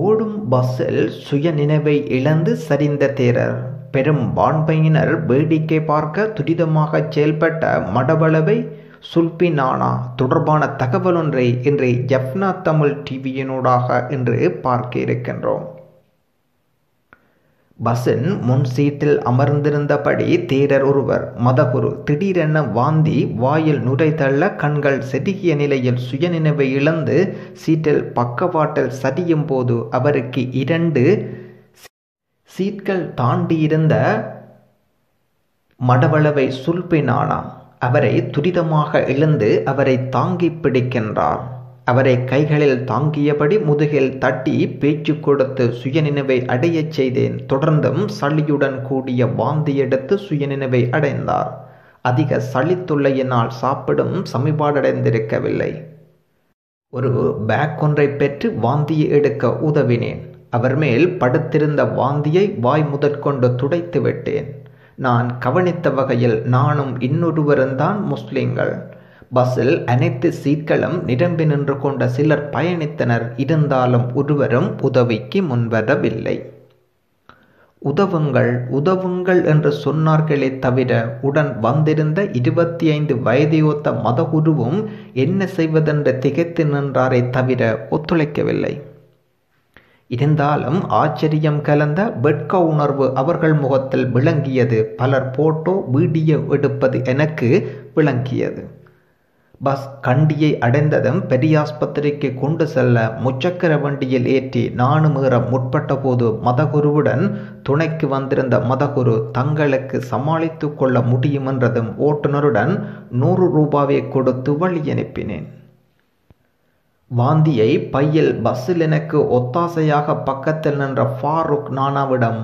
ஓடும் பஸ்ஸில் சுயநினைவை இழந்து சரிந்த தேரர். பெரும் பான்மையினர் வேடிக்கை பார்க்க துரிதமாகச் செயல்பட்ட மடவளவை சுல்பினானா தொடர்பான தகவல் ஒன்றை இன்று ஜப்னா தமிழ் டிவியினூடாக இன்று பார்க்க இருக்கின்றோம். பஸ்ஸின் முன் சீட்டில் அமர்ந்திருந்தபடி தேரர் ஒருவர் மதகுரு திடீரென வாந்தி வாயில் நுரைதள்ள கண்கள் செதுகிய நிலையில் சுயநினைவை இழந்து சீட்டில் பக்கவாட்டில் சதியும் போது அவருக்கு இரண்டு சீட்கள் தாண்டியிருந்த மடவளவை சுல்பினானாம். அவரை துரிதமாக இழந்து அவரை தாங்கி பிடிக்கின்றார். அவரை கைகளில் தாங்கியபடி முதுகில் தட்டி பேச்சு கொடுத்து சுயநினைவை அடையச் செய்தேன். தொடர்ந்தும் சளியுடன் கூடிய வாந்தி எடுத்து சுயநினைவை அடைந்தார். அதிக சளித்துள்ளையினால் சாப்பிடும் சமிபாடடைந்திருக்கவில்லை. ஒரு பேக் ஒன்றை பெற்று வாந்தியை எடுக்க உதவினேன். அவர் மேல் படுத்திருந்த வாந்தியை வாய் முதற்கொண்டு துடைத்து விட்டேன். நான் கவனித்த வகையில் நானும் இன்னொருவருந்தான் முஸ்லிம்கள். பஸ்ஸில் அனைத்து சீட்களும் நிரம்பி நின்று கொண்ட சிலர் பயணித்தனர். இருந்தாலும் ஒருவரும் உதவிக்கு முன்வரவில்லை. உதவுங்கள் உதவுங்கள் என்று சொன்னார்களே தவிர உடன் வந்திருந்த இருபத்தி ஐந்து வயதையொத்த மதகுருவும் என்ன செய்வதென்று திகைத்து நின்றாரே தவிர ஒத்துழைக்கவில்லை. இருந்தாலும் ஆச்சரியம் கலந்த வெட்க உணர்வு அவர்கள் முகத்தில் விளங்கியது. பலர் போட்டோ வீடியோ எடுப்பது எனக்கு விளங்கியது. பஸ் கண்டியை அடைந்ததும் பெரியாஸ்பத்திரிக்கு கொண்டு செல்ல முச்சக்கர வண்டியில் ஏற்றி நானும் ஏற முற்பட்ட போது மதகுருவுடன் துணைக்கு வந்திருந்த மதகுரு தங்களுக்கு சமாளித்து கொள்ள முடியும் என்றதும் ஓட்டுநருடன் நூறு ரூபாவை கொடுத்து வழி அனுப்பினேன். வாந்தியை பையில் பஸ்ஸில் எனக்கு ஒத்தாசையாக பக்கத்தில் நின்ற ஃபாரூக் நானாவிடம்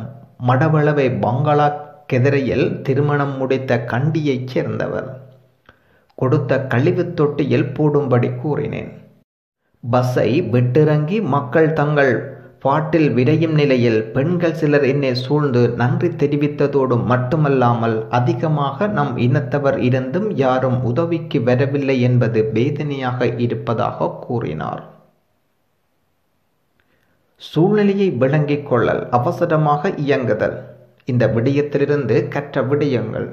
மடவளவை பங்களா கெதிரையில் திருமணம் முடித்த கண்டியைச் சேர்ந்தவர். கொடுத்த கழிவுத் தொட்டியில் போடும்படி கூறினேன். பஸ்ஸை விட்டிறங்கி மக்கள் தங்கள் பாட்டில் விரையும் நிலையில் பெண்கள் சிலர் என்னை சூழ்ந்து நன்றி தெரிவித்ததோடு மட்டுமல்லாமல் அதிகமாக நம் இனத்தவர் இருந்தும் யாரும் உதவிக்கு வரவில்லை என்பது வேதனையாக இருப்பதாக கூறினார். சூழ்நிலையை விளங்கிக் கொள்ளல் அவசரமாக இயங்குதல். இந்த விடயத்திலிருந்து கற்ற விடயங்கள்.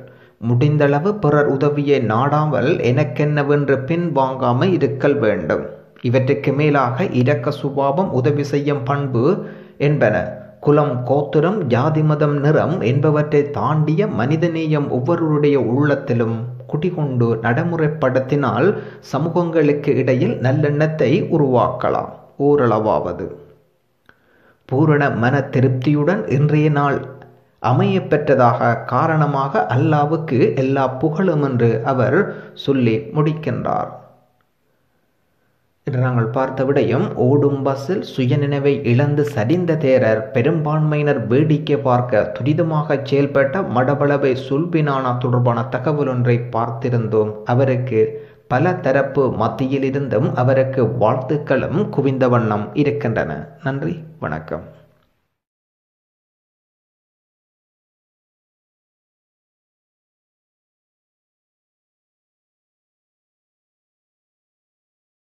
முடிந்தளவு பிறர் உதவியை நாடாமல் எனக்கென்னவென்று பின் வாங்காமல் இருக்கல் வேண்டும். இவற்றுக்கு மேலாக இரக்க சுபாவம் உதவி செய்யும் பண்பு என்பன. குலம் கோத்திரம் ஜாதி மதம் நிறம் என்பவற்றை தாண்டிய மனிதநேயம் ஒவ்வொருடைய உள்ளத்திலும் குடிகொண்டு நடைமுறைப்படுத்தினால் சமூகங்களுக்கு இடையில் நல்லெண்ணத்தை உருவாக்கலாம். ஓரளவாவது பூரண மன திருப்தியுடன் இன்றைய நாள் அமைய பெற்றதாக காரணமாக அல்லாவுக்கு எல்லா புகழும் என்று அவர் சொல்லி முடிக்கின்றார். இன்று நாங்கள் பார்த்த விடயம் ஓடும் பஸ்ஸில் சுயநினைவை இழந்து சரிந்த தேரர் பெரும்பான்மையினர் வேடிக்கை பார்க்க துரிதமாக செயல்பட்ட மடபளவை சுல்பினானா தொடர்பான தகவல் ஒன்றை பார்த்திருந்தோம். அவருக்கு பல தரப்பு மத்தியிலிருந்தும் அவருக்கு வாழ்த்துக்களும் குவிந்த வண்ணம் இருக்கின்றன. நன்றி வணக்கம்.